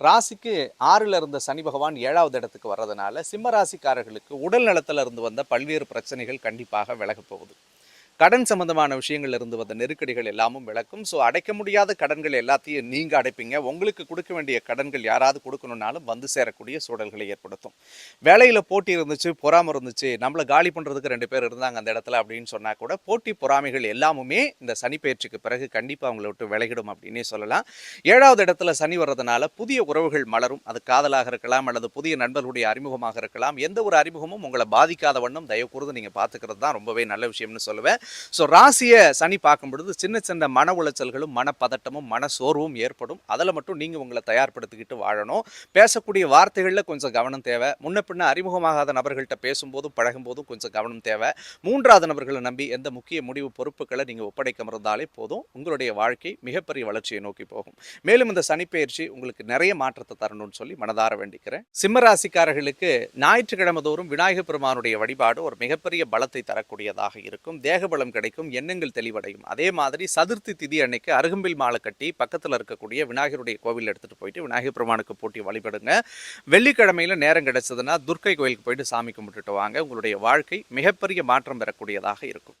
ராசிக்கு ஆறில் இருந்த சனி பகவான் ஏழாவது இடத்துக்கு வர்றதுனால சிம்ம ராசிக்காரர்களுக்கு உடல் நலத்துல இருந்து வந்த பல்வேறு பிரச்சனைகள் கண்டிப்பாக விலகப் போகுது. கடன் சம்பந்தமான விஷயங்கள்ல இருந்து வந்த நெருக்கடிகள் எல்லாமும் விளக்கும். ஸோ அடைக்க முடியாத கடன்கள் எல்லாத்தையும் நீங்கள் அடைப்பீங்க. உங்களுக்கு கொடுக்க வேண்டிய கடன்கள் யாராவது கொடுக்கணும்னாலும் வந்து சேரக்கூடிய சூழல்களை ஏற்படுத்தும். வேலையில் போட்டி இருந்துச்சு பொறாமை இருந்துச்சு நம்மளை காலி பண்ணுறதுக்கு ரெண்டு பேர் இருந்தாங்க அந்த இடத்துல அப்படின்னு சொன்னால் கூட போட்டி பொறாமைகள் எல்லாமுமே இந்த சனி பயிற்சிக்கு பிறகு கண்டிப்பாக அவங்கள விட்டு விலகிடும் அப்படின்னே சொல்லலாம். ஏழாவது இடத்துல சனி வர்றதுனால புதிய உறவுகள் மலரும். அது காதலாக இருக்கலாம் அல்லது புதிய நண்பர்களுடைய அறிமுகமாக இருக்கலாம். எந்த ஒரு அறிமுகமும் உங்களை பாதிக்காத வண்ணம் தயவு கூர்ந்து நீங்க தான் ரொம்பவே நல்ல விஷயம்னு சொல்லுவேன். ஸோ ராசியை சனி பார்க்கும் பொழுது சின்ன சின்ன மன உளைச்சல்களும் மனப்பதட்டமும் மன சோர்வும் ஏற்படும். அதில் மட்டும் நீங்கள் உங்களை தயார்படுத்திக்கிட்டு வாழணும். பேசக்கூடிய வார்த்தைகளில் கொஞ்சம் கவனம் தேவை. முன்ன பின்ன அறிமுகமாகாத நபர்கள்ட்ட பேசும்போதும் பழகும்போதும் கொஞ்சம் கவனம் தேவை. மூன்றாவது நபர்களை நம்பி எந்த முக்கிய முடிவு பொறுப்புகளை நீங்கள் ஒப்படைக்க இருந்தாலே போதும். உங்களுடைய வாழ்க்கை மிகப்பெரிய வளர்ச்சியை நோக்கி போகும். மேலும் இந்த சனிப்பெயர்ச்சி உங்களுக்கு நிறைய மாற்றத்தை தரணும்னு சொல்லி மனதார வேண்டிக்கிறேன். சிம்மராசிக்காரர்களுக்கு ஞாயிற்றுக்கிழமை தோறும் விநாயகர் பெருமானுடைய வழிபாடு ஒரு மிகப்பெரிய பலத்தை தரக்கூடியதாக இருக்கும். தேக பலம் கிடைக்கும் எண்ணங்கள் தெளிவடையும். அதே மாதிரி சதுர்த்தி திதி அன்னைக்கு அருகம்பில் மாலை கட்டி பக்கத்தில் இருக்கக்கூடிய விநாயகருடைய கோவில் எடுத்துட்டு போயிட்டு விநாயகர் பெருமானுக்கு போட்டி வழிபடுங்க. வெள்ளிக்கிழமையில் நேரம் கிடைச்சதுன்னா துர்க்கை கோயிலுக்கு போயிட்டு சாமி கும்பிட்டுட்டு வாங்க. உங்களுடைய வாழ்க்கை மிகப்பெரிய மாற்றம் பெறக்கூடியதாக இருக்கும்.